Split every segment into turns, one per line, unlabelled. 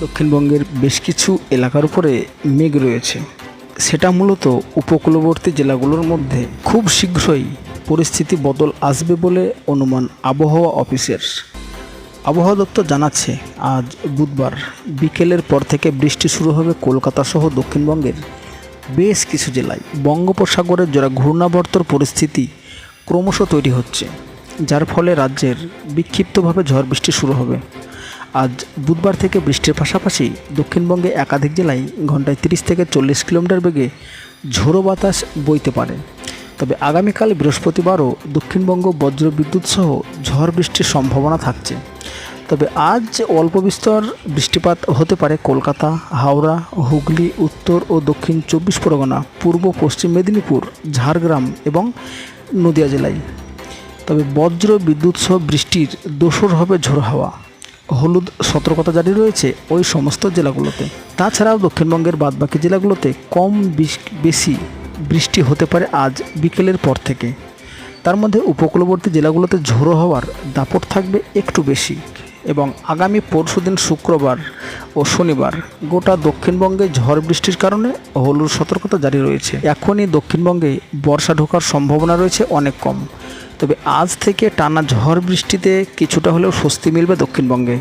দক্ষিণবঙ্গের বেশ কিছু এলাকার উপরে মেঘ রয়েছে। সেটা মূলত উপকূলবর্তী জেলাগুলোর মধ্যে খুব শীঘ্রই পরিস্থিতি বদল আসবে বলে অনুমান আবহাওয়া অফিসের। আবহাওয়া দপ্তর জানাচ্ছে, আজ বুধবার বিকেলের পর থেকে বৃষ্টি শুরু হবে কলকাতা সহ দক্ষিণবঙ্গের বেশ কিছু জেলায়। বঙ্গোপসাগরের জোড়া ঘূর্ণাবর্তর পরিস্থিতি ক্রমশ তৈরি হচ্ছে, যার ফলে রাজ্যের বিক্ষিপ্তভাবে ঝড় বৃষ্টি শুরু হবে। আজ বুধবার থেকে বৃষ্টির পাশাপাশি দক্ষিণবঙ্গে একাধিক জেলায় ঘন্টায় তিরিশ থেকে চল্লিশ কিলোমিটার বেগে ঝোড়ো বাতাস বইতে পারে। তবে আগামীকাল বৃহস্পতিবারও দক্ষিণবঙ্গ বজ্রবিদ্যুৎ সহ ঝড় বৃষ্টির সম্ভাবনা থাকছে। তবে আজ অল্প বিস্তর বৃষ্টিপাত হতে পারে কলকাতা, হাওড়া, হুগলি, উত্তর ও দক্ষিণ চব্বিশ পরগনা, পূর্ব পশ্চিম মেদিনীপুর, ঝাড়গ্রাম এবং নদিয়া জেলায়। তবে বজ্র বিদ্যুৎ সহ বৃষ্টির দোসর হবে ঝোড়ো হাওয়া। হলুদ সতর্কতা জারি রয়েছে ওই সমস্ত জেলাগুলোতে। তাছাড়াও দক্ষিণবঙ্গের বাদবাকি জেলাগুলোতে কম বিশ- বৃষ্টি হতে পারে আজ বিকেলের পর থেকে। তার মধ্যে উপকূলবর্তী জেলাগুলোতে ঝোড়ো হওয়ার দাপট থাকবে একটু বেশি এবং আগামী পরশুদিন শুক্রবার ও শনিবার গোটা দক্ষিণবঙ্গে ঝড় বৃষ্টির কারণে হলুদ সতর্কতা জারি রয়েছে। এখনই দক্ষিণবঙ্গে বর্ষা ঢোকার সম্ভাবনা রয়েছে অনেক কম। তবে আজ থেকে টানা ঝড় বৃষ্টিতে কিছুটা হলেও স্বস্তি মিলবে দক্ষিণবঙ্গে।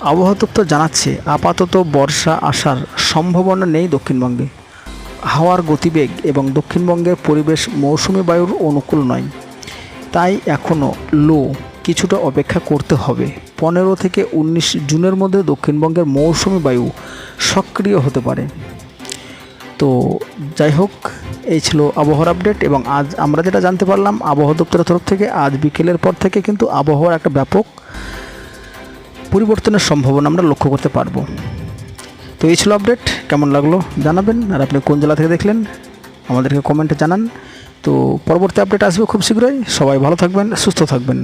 আবহাওয়া দপ্তর জানাচ্ছে, আপাতত বর্ষা আসার সম্ভাবনা নেই দক্ষিণবঙ্গে। হাওয়ার গতিবেগ এবং দক্ষিণবঙ্গের পরিবেশ মৌসুমি বায়ুর অনুকূল নয়। তাই এখনও লো কিছুটা অপেক্ষা করতে হবে। পনেরো থেকে উনিশ জুনের মধ্যে দক্ষিণবঙ্গের মৌসুমি বায়ু সক্রিয় হতে পারে। তো যাই হোক, এই ছিল আবহাওয়ার আপডেট এবং আজ আমরা যেটা জানতে পারলাম, আবহাওয়া দপ্তরের তরফ থেকে আজ বিকেলের পর থেকে কিন্তু আবহাওয়ার একটা ব্যাপক পরিবর্তনের সম্ভাবনা আমরা লক্ষ্য করতে পারব। তো এই ছিল আপডেট কেমন লাগল জানাবেন আর আপনি কোন জেলা থেকে দেখলেন আমাদেরকে কমেন্টে জানান। তো পরবর্তী আপডেট আসবে খুব শীঘ্রই, সবাই ভালো থাকবেন, সুস্থ থাকবেন।